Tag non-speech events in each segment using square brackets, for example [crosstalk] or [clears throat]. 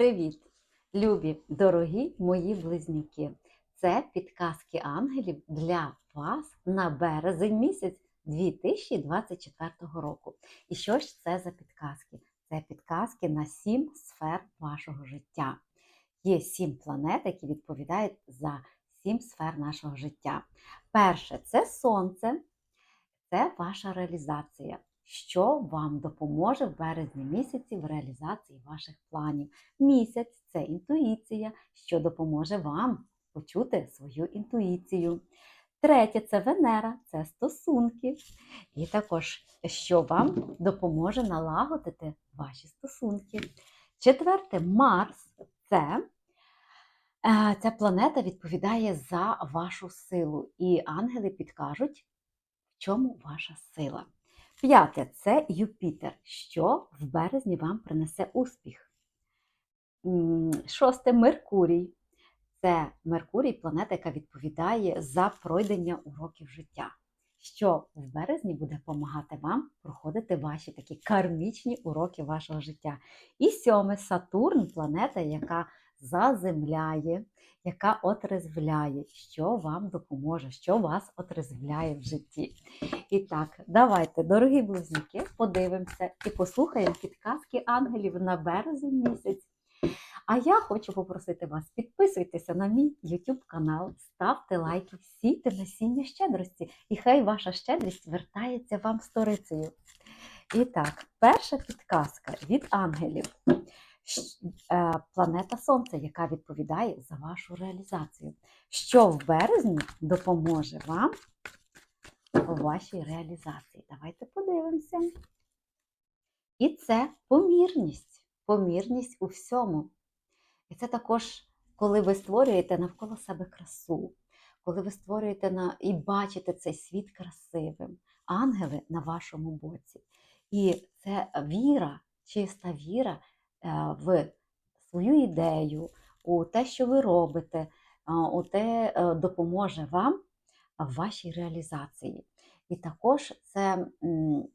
Привіт, любі, дорогі мої близнюки! Це підказки ангелів для вас на березень місяць 2024 року. І що ж це за підказки? Це підказки на сім сфер вашого життя. Є сім планет, які відповідають за сім сфер нашого життя. Перше це сонце, це ваша реалізація. Що вам допоможе в березні місяці в реалізації ваших планів? Місяць це інтуїція, що допоможе вам почути свою інтуїцію. Третє це Венера, це стосунки. І також, що вам допоможе налагодити ваші стосунки. Четверте Марс це. е, Ця планета відповідає за вашу силу, і ангели підкажуть, в чому ваша сила. П'яте це Юпітер, що в березні вам принесе успіх. Шосте Меркурій. Це Меркурій, планета, яка відповідає за пройдення уроків життя, що в березні буде допомагати вам проходити ваші такі кармічні уроки вашого життя. І сьоме Сатурн, планета, яка заземляє, яка отрезвляє, що вам допоможе, що вас отрезвляє в житті. І так, давайте, дорогі близнюки, подивимося і послухаємо підказки ангелів на березень місяць. А я хочу попросити вас, підписуйтеся на мій YouTube канал, ставте лайки, сійте насіння щедрості, і хай ваша щедрість вертається вам сторицею. І так, перша підказка від ангелів. Е, Планета Сонце, яка відповідає за вашу реалізацію. Що в березні допоможе вам у вашій реалізації? Давайте подивимося. І це помірність, помірність у всьому. І це також, коли ви створюєте навколо себе красу, коли ви створюєте на, і бачите цей світ красивим, ангели на вашому боці. І це віра, чиста віра в свою ідею, у те, що ви робите, у те е, допоможе вам в вашій реалізації. І також це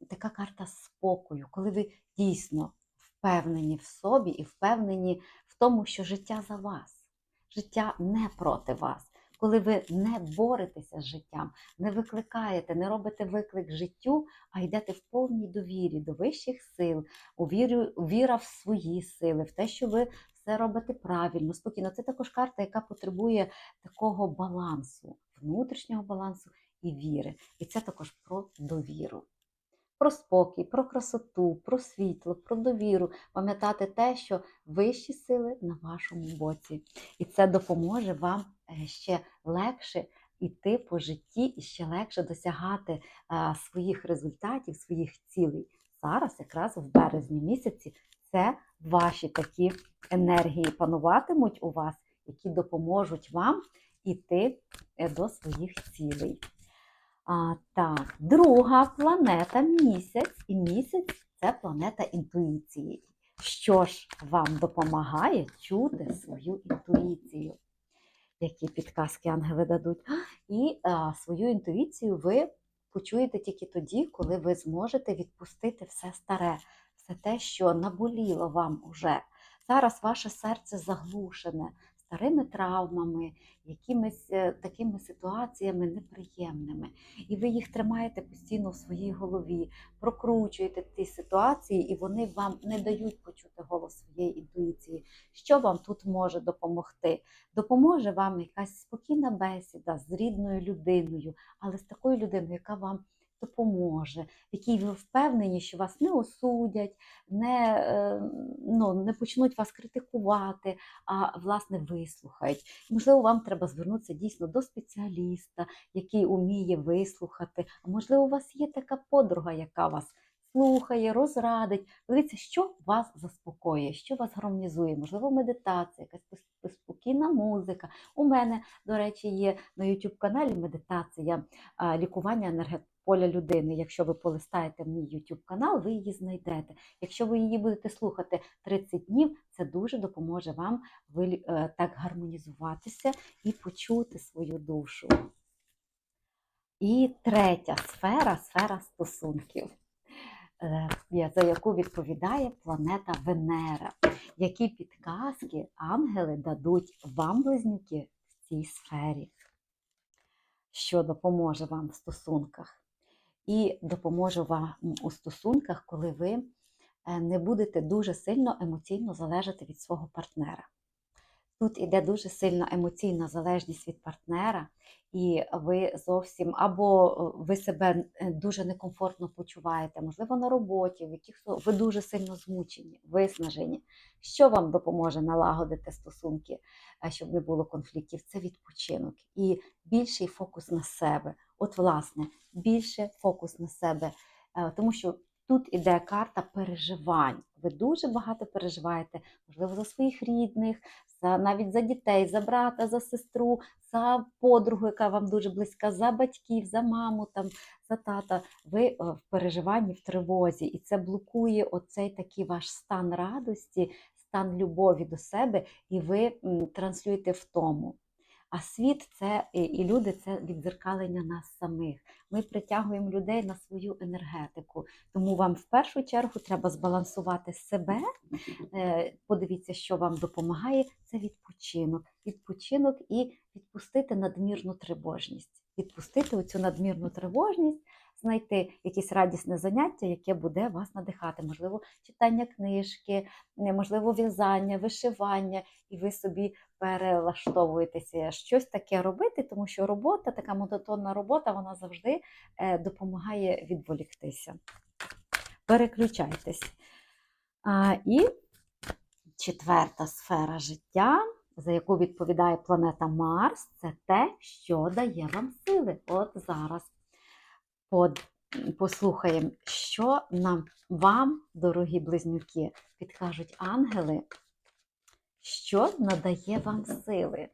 така карта спокою, коли ви дійсно впевнені в собі і впевнені в тому, що життя за вас, життя не проти вас. Коли ви не боретеся з життям, не викликаєте, не робите виклик життю, а йдете в повній довірі до вищих сил, у віру, віра в свої сили, в те, що ви все робите правильно, спокійно. Це також карта, яка потребує такого балансу, внутрішнього балансу і віри. І це також про довіру. Про спокій, про красоту, про світло, про довіру, пам'ятати те, що вищі сили на вашому боці. І це допоможе вам ще легше йти по житті і ще легше досягати е, своїх результатів, своїх цілей. Зараз, якраз в березні місяці, це ваші такі енергії пануватимуть у вас, які допоможуть вам іти е, до своїх цілей. А, так, друга планета місяць, і місяць це планета інтуїції. Що ж вам допомагає чути свою інтуїцію? Які підказки ангели дадуть? І а, свою інтуїцію ви почуєте тільки тоді, коли ви зможете відпустити все старе, все те, що наболіло вам уже. Зараз ваше серце заглушене старими травмами, якимись е, такими ситуаціями неприємними. І ви їх тримаєте постійно в своїй голові, прокручуєте ті ситуації, і вони вам не дають почути голос своєї інтуїції. Що вам тут може допомогти? Допоможе вам якась спокійна бесіда з рідною людиною, але з такою людиною, яка вам допоможе, в якій ви впевнені, що вас не осудять, не, е, ну, не почнуть вас критикувати, а власне вислухають. Можливо, вам треба звернутися дійсно до спеціаліста, який уміє вислухати. А можливо, у вас є така подруга, яка вас слухає, розрадить. Дивіться, що вас заспокоює, що вас гармонізує. Можливо, медитація, якась спокійна музика. У мене, до речі, є на YouTube каналі медитація лікування енергополя людини. Якщо ви полистаєте мій YouTube канал, ви її знайдете. Якщо ви її будете слухати 30 днів, це дуже допоможе вам е, так гармонізуватися і почути свою душу. І третя сфера сфера стосунків. е, за яку відповідає планета Венера. Які підказки ангели дадуть вам, близнюки, в цій сфері, що допоможе вам в стосунках? І допоможе вам у стосунках, коли ви е, не будете дуже сильно емоційно залежати від свого партнера. Тут іде дуже сильна емоційна залежність від партнера, і ви зовсім або е, ви себе е, дуже некомфортно почуваєте, можливо, на роботі, в яких ви дуже сильно змучені, виснажені. Що вам допоможе налагодити стосунки, щоб не було конфліктів? Це відпочинок і більший фокус на себе. От, власне, більше фокус на себе, Е, тому що тут іде карта переживань. Ви дуже багато переживаєте, можливо, за своїх рідних, за навіть за дітей, за брата, за сестру, за подругу, яка вам дуже близька, за батьків, за маму, там, за тата. Ви е, в переживанні, в тривозі, і це блокує оцей такий ваш стан радості, стан любові до себе, і ви транслюєте в тому. А світ це і люди це відзеркалення нас самих. Ми притягуємо людей на свою енергетику. Тому вам в першу чергу треба збалансувати себе. Е, Подивіться, що вам допомагає. Це відпочинок. Відпочинок і відпустити надмірну тривожність. Відпустити оцю надмірну тривожність, знайти якесь радісне заняття, яке буде вас надихати. Можливо, читання книжки, е, можливо, в'язання, вишивання, і ви собі перелаштовуєтеся щось таке робити, тому що робота, така монотонна робота, вона завжди е, допомагає відволіктися. Переключайтесь. А, і четверта сфера життя, за яку відповідає планета Марс, це те, що дає вам сили. От зараз послухаємо, що нам вам, дорогі близнюки, підкажуть ангели, що надає вам сили.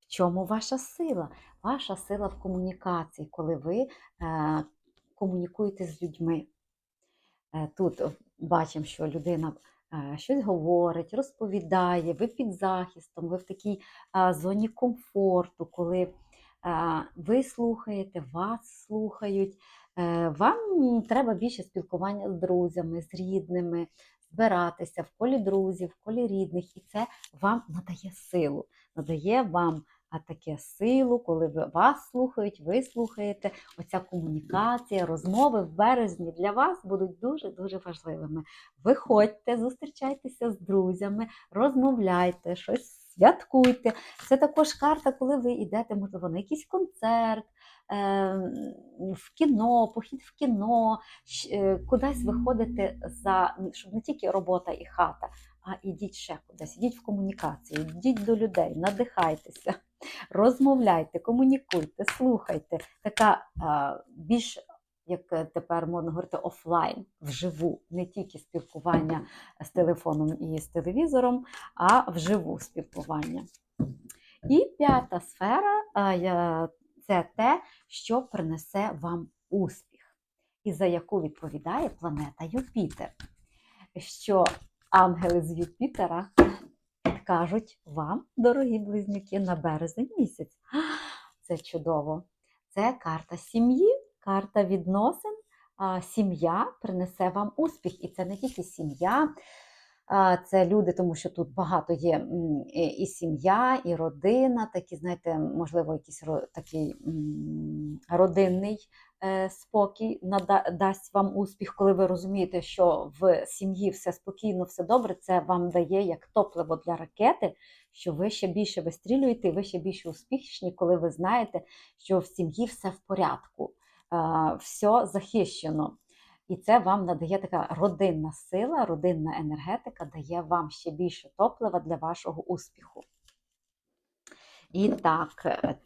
В чому ваша сила? Ваша сила в комунікації, коли ви е, комунікуєте з людьми. Е, Тут бачимо, що людина е, щось говорить, розповідає, ви під захистом, ви в такій зоні комфорту, коли ви слухаєте, вас слухають. Е, Вам треба більше спілкування з друзями, з рідними, збиратися в колі друзів, в колі рідних, і це вам надає силу, надає вам таке силу, коли вас слухають, ви слухаєте. Оця комунікація, розмови в березні для вас будуть дуже-дуже важливими. Виходьте, зустрічайтеся з друзями, розмовляйте, щось святкуйте. Це також карта, коли ви йдете, можливо, на якийсь концерт, е, в кіно, похід в кіно, е, кудись виходите за щоб не тільки робота і хата, а ідіть ще кудись, ідіть в комунікацію, йдіть до людей, надихайтеся, [laughs] розмовляйте, комунікуйте, слухайте. Така більш, як е, тепер можна говорити, офлайн, вживу, не тільки спілкування з телефоном і з телевізором, а вживу спілкування. І п'ята сфера це те, що принесе вам успіх, і за яку відповідає планета Юпітер. Що ангели з Юпітера кажуть вам, дорогі близнюки, на березень місяць. [gasps] Це чудово. Це карта сім'ї, карта відносин. Сім'я принесе вам успіх. І це не тільки сім'я, це люди, тому що тут багато є і сім'я, і родина, такі, знаєте, можливо, якийсь такий родинний е, спокій дасть вам успіх, коли ви розумієте, що в сім'ї все спокійно, все добре. Це вам дає як топливо для ракети, що ви ще більше вистрілюєте, ви ще більше успішні, коли ви знаєте, що в сім'ї все в порядку, все захищено. І це вам надає така родинна сила, родинна енергетика, дає вам ще більше топлива для вашого успіху. І так, е,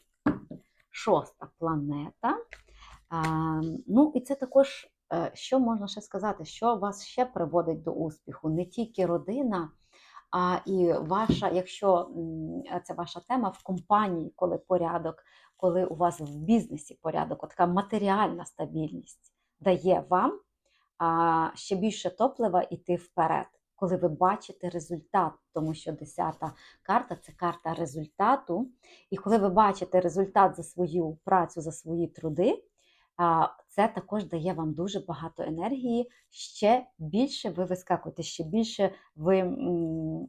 шоста планета. Ну, і це також, е, що можна ще сказати, що вас ще приводить до успіху, не тільки родина, а і ваша, якщо це ваша тема в компанії, коли порядок, коли у вас в бізнесі порядок, така матеріальна стабільність дає вам а, ще більше топлива йти вперед, коли ви бачите результат, тому що десята карта це карта результату. І коли ви бачите результат за свою працю, за свої труди, а, це також дає вам дуже багато енергії. Ще більше ви вискакуєте, ще більше ви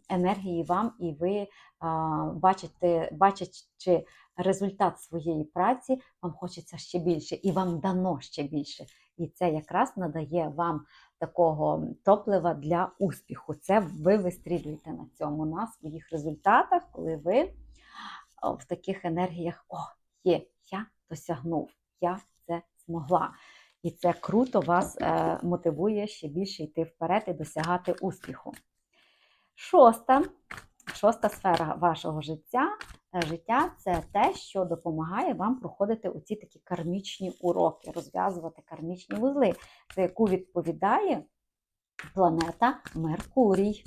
енергії вам, і ви а, бачите, бачачи результат своєї праці, вам хочеться ще більше, і вам дано ще більше. І це якраз надає вам такого топлива для успіху. Це ви вистрілюєте на цьому, на своїх результатах, коли ви в таких енергіях о, є, я досягнув, я це змогла. І це круто вас е, мотивує ще більше йти вперед і досягати успіху. Шоста, шоста сфера вашого життя, життя це те, що допомагає вам проходити оці такі кармічні уроки, розв'язувати кармічні вузли, за яку відповідає планета Меркурій.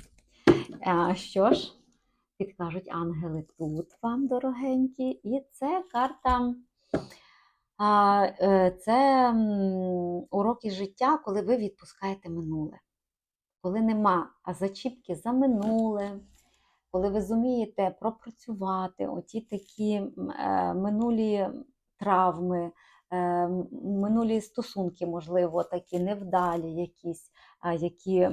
Е, Що ж, підкажуть ангели тут вам, дорогенькі, і це карта. Е, Це уроки життя, коли ви відпускаєте минуле, коли нема зачіпки за минуле, коли ви зумієте пропрацювати оті такі е, минулі травми, е, минулі стосунки, можливо, такі невдалі якісь, які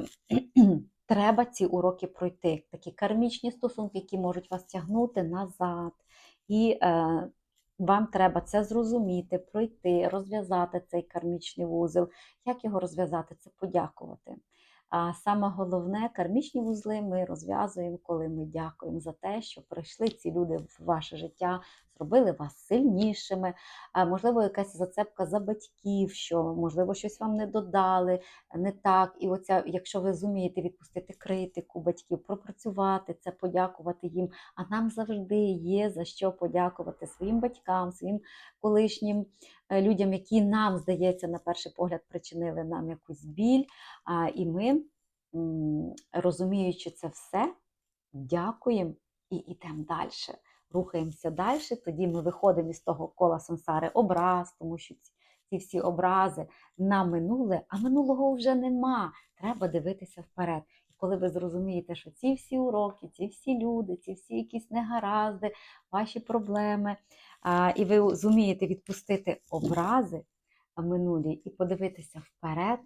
[clears throat] треба ці уроки пройти. Такі кармічні стосунки, які можуть вас тягнути назад. І е, вам треба це зрозуміти, пройти, розв'язати цей кармічний вузол. Як його розв'язати? Це подякувати. А саме головне, кармічні вузли ми розв'язуємо, коли ми дякуємо за те, що прийшли ці люди в ваше життя, зробили вас сильнішими. Можливо, якась зацепка за батьків, що можливо щось вам не додали, не так. І оця, якщо ви зумієте відпустити критику батьків, пропрацювати це, подякувати їм. А нам завжди є за що подякувати своїм батькам, своїм колишнім е, людям, які нам, здається, на перший погляд причинили нам якусь біль. І ми, розуміючи це все, дякуємо і йдемо далі. Рухаємося далі, тоді ми виходимо із того кола сансари образ, тому що ці, всі образи на минуле, а минулого вже нема. Треба дивитися вперед. І коли ви зрозумієте, що ці всі уроки, ці всі люди, ці всі якісь негаразди, ваші проблеми, і ви зумієте відпустити образи минулі і подивитися вперед,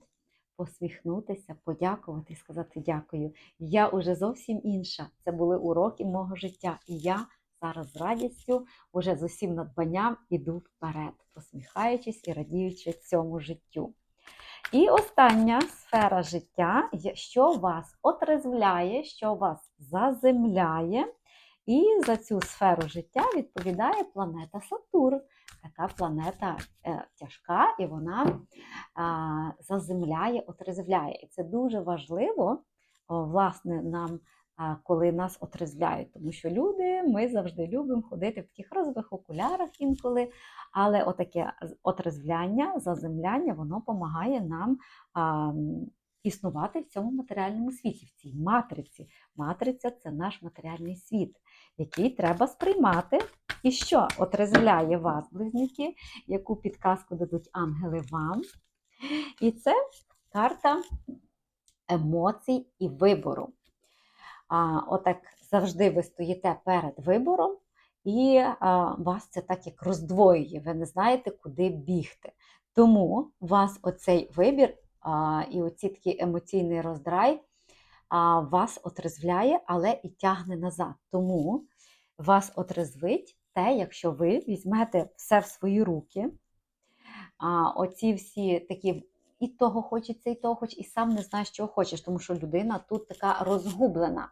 посміхнутися, подякувати і сказати дякую. Я уже зовсім інша. Це були уроки мого життя. І я зараз з радістю, уже з усім надбанням іду вперед, посміхаючись і радіючи цьому життю. І остання сфера життя, що вас отрезвляє, що вас заземляє. І за цю сферу життя відповідає планета Сатурн. Така планета е, тяжка, і вона а, заземляє, отрезвляє. І це дуже важливо, о, власне, нам, коли нас отрезвляють. Тому що люди, ми завжди любимо ходити в таких розових окулярах інколи. Але отаке отрезвляння, заземляння, воно допомагає нам а, існувати в цьому матеріальному світі, в цій матриці. Матриця це наш матеріальний світ, який треба сприймати. І що отрезвляє вас, близнюки, яку підказку дадуть ангели вам. І це карта емоцій і вибору. А, Отак завжди ви стоїте перед вибором, і а, вас це так як роздвоює, ви не знаєте, куди бігти. Тому вас оцей вибір а, і оці такий емоційний роздрай а, вас отрезвляє, але і тягне назад. Тому вас отрезвить те, якщо ви візьмете все в свої руки. А, оці всі такі. І того хочеться, і того хочеться, і сам не знаєш, чого хочеш, тому що людина тут така розгублена.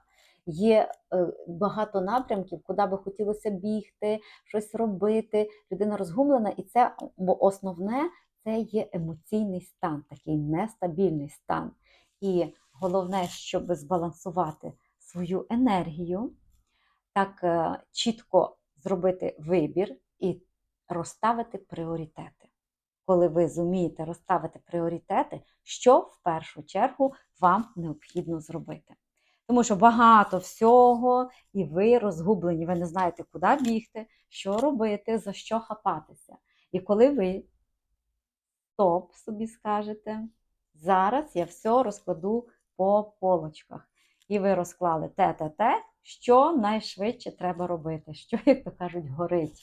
Є е, багато напрямків, куди би хотілося бігти, щось робити. Людина розгублена, і це бо основне це є емоційний стан, такий нестабільний стан. І головне, щоб збалансувати свою енергію, так е, чітко зробити вибір і розставити пріоритети. Коли ви зумієте розставити пріоритети, що в першу чергу вам необхідно зробити. Тому що багато всього, і ви розгублені, ви не знаєте, куди бігти, що робити, за що хапатися. І коли ви стоп собі скажете, зараз я все розкладу по полочках. І ви розклали те, те, те, що найшвидше треба робити, що, як то кажуть, горить.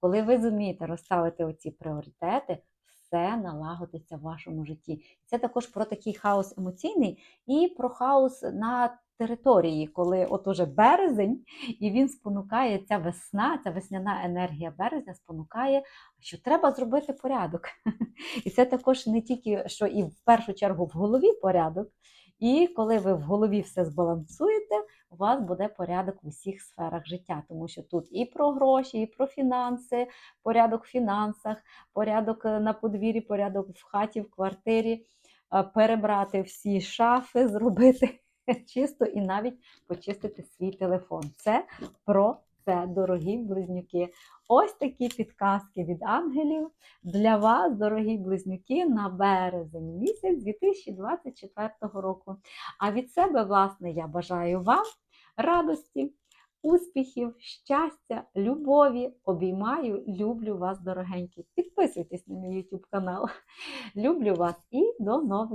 Коли ви зумієте розставити оці пріоритети, все налагодиться в вашому житті. Це також про такий хаос емоційний і про хаос на території, коли от уже березень, і він спонукає ця весна, ця весняна енергія березня спонукає, що треба зробити порядок. І це також не тільки що і в першу чергу в голові порядок. І коли ви в голові все збалансуєте, у вас буде порядок в усіх сферах життя, тому що тут і про гроші, і про фінанси, порядок в фінансах, порядок е, на подвір'ї, порядок в хаті, в квартирі, е, перебрати всі шафи, зробити [laughs] чисто і навіть почистити свій телефон. Це про це, дорогі близнюки. Ось такі підказки від ангелів для вас, дорогі близнюки, на березень місяць 2024 року. А від себе, власне, я бажаю вам радості, успіхів, щастя, любові. Обіймаю, люблю вас, дорогенькі. Підписуйтесь на мій YouTube канал. [laughs] Люблю вас і до нових